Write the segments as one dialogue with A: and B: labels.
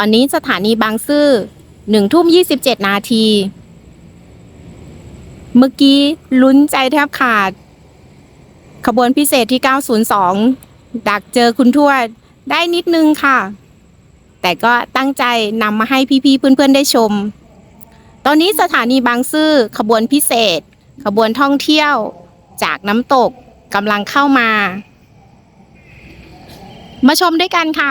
A: อนนี้สถานีบางซื่อหนึ่งทุ่มยี่สิบเจ็ดนาที เมื่อกี้ลุ้นใจแทบขาด ขบวนพิเศษที่ 902 ดักเจอคุณทวด ได้นิดนึงค่ะ แต่ก็ตั้งใจนำมาให้พี่ๆเพื่อนๆได้ชม ตอนนี้สถานีบางซื่อขบวนพิเศษ ขบวนท่องเที่ยวจากน้ำตกกำลังเข้ามา มาชมด้วยกันค่ะ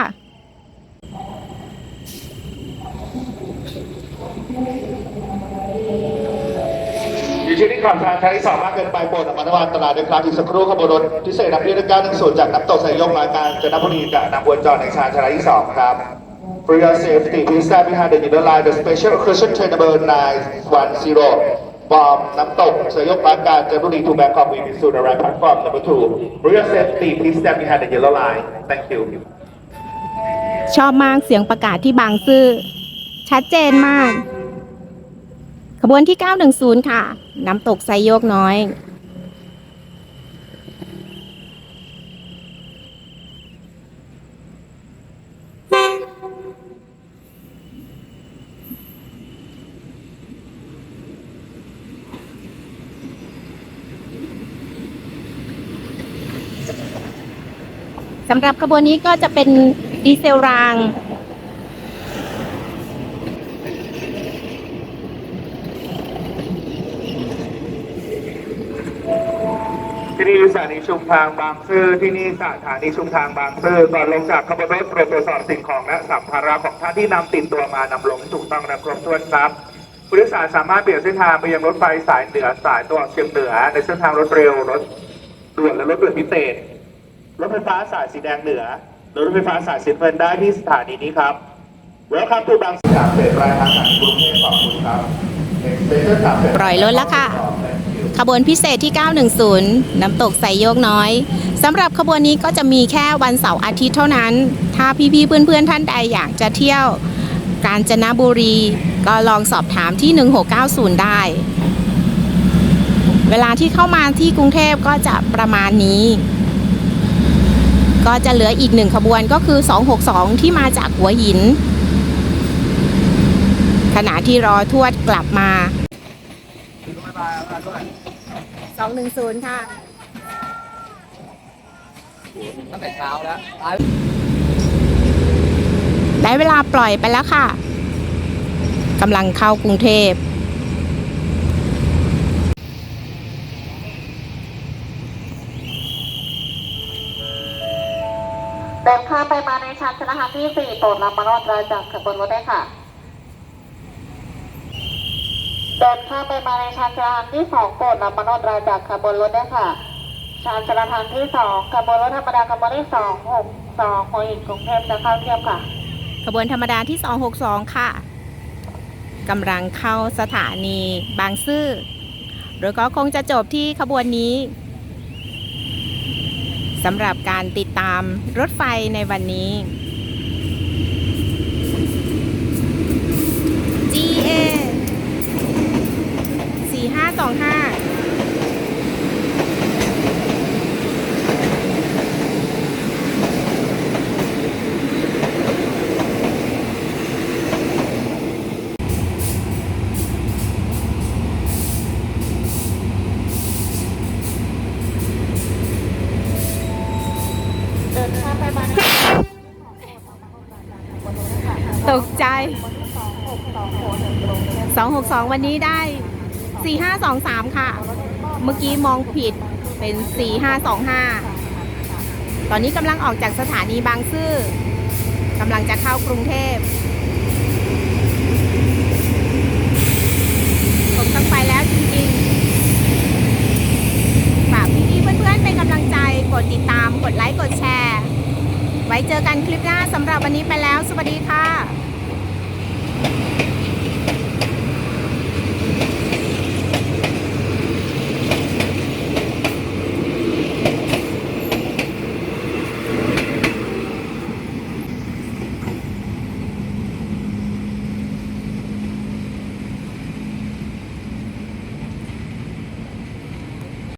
B: อยู่ที่นี่ก่อนทางใช้สามารถเกินไปโปรดระมัดระวังอันตรายด้วยครับอีกสักครู่ขบวนรถพิเศษนำเที่ยวด้านการหนึ่งส่วนจากน้ำตกสายยงรายการจันทบุรีจะนำวนจอในชานชาลาที่สองครับ For your safety, please stand behind the yellow line. The special excursion train number 910 from น้ำตกสายยงรายการจันทบุรี to Bangkok will be soon arrive platform number two. For your safety, please stand behind the yellow line. Thank you.
A: ชอบมากเสียงประกาศที่บางซื่อชัดเจนมาก ขบวนที่ 910 ค่ะ น้ำตกไซโยกน้อย สำหรับขบวนนี้ก็จะเป็นดีเซลราง
B: ที่นี่สถานีชุมทางบางซื่อที่นี่สถานีชุมทางบางซื่อก่อนลงจากขบวนรถโปรดตรวจสอบสิ่งของและสัมภาระของท่านที่นำติดตัวมานำลงถูกต้องและครบถ้วนครับผู้โดยสารสามารถเปลี่ยนเส้นทางไปยังรถไฟสายเหนือสายตะวันออกเฉียงเหนือ ในเส้นทางรถเร็วรถด่วนและรถด่วนพิเศษรถไฟฟ้าสายสีแดงเหนือหรือรถไฟฟ้าสายสีน้ำเงินได้ที่สถานีนี้ครับ Welcome to บางซื่อจากเศษปลายทางจากกรุงเทพขอบคุณครับ
A: ปล่อยรถแล้วค่ะ ขบวนพิเศษที่ 910 น้ำตกไซโยกน้อยสำหรับขบวนนี้ก็จะมีแค่วันเสาร์อาทิตย์เท่านั้น ถ้าพี่ๆเพื่อนๆท่านใดอยากจะเที่ยวกาญจนบุรี ก็ลองสอบถามที่ 1690 ได้ เวลาที่เข้ามาที่กรุงเทพก็จะประมาณนี้ ก็จะเหลืออีกหนึ่งขบวนก็คือ 262 ที่มาจากหัวหิน ณะที่รอทวดกลับมาสองหนึ่งศูนย์ค่ะ
C: ตั้งแต่เช้าแล้ว
A: ได้เวลาปล่อยไปแล้วค่ะกำลังเข้ากรุงเทพ
D: เดินข้ามไปมาในชั้นชนะคะที่4โปรดรับมารอดรายจากขบวนรถได้ค่ะ เดินข้ามไปมาในชั้นชนะที่2โปรดรับมารอดรายจากขบวนรถได้ค่ะชั้นชนะทางที่2ขบวนรถธรรมดาขบวนที่2 6 2หัวหินกรุงเทพจะเข้าเทียบค่ะ
A: ขบวนธรรมดาที่ 262 ค่ะกำลังเข้าสถานีบางซื่อหรือก็คงจะจบที่ขบวนนี้สำหรับการติดตามรถไฟในวันนี้ 4525
D: เดินข้าไปมาน
A: ตกใจ 262 วันนี้ได้ 4523 ค่ะ เมื่อกี้มองผิดเป็น 4525 ตอนนี้กำลังออกจากสถานีบางซื่อกำลังจะเข้ากรุงเทพผมต้องไปแล้วจริงๆฝากพี่ๆเพื่อนๆเป็นกำลังใจกดติดตามกดไลค์กดแชร์ ไว้เจอกันคลิปหน้าสำหรับวันนี้ไปแล้ว สวัสดีค่ะ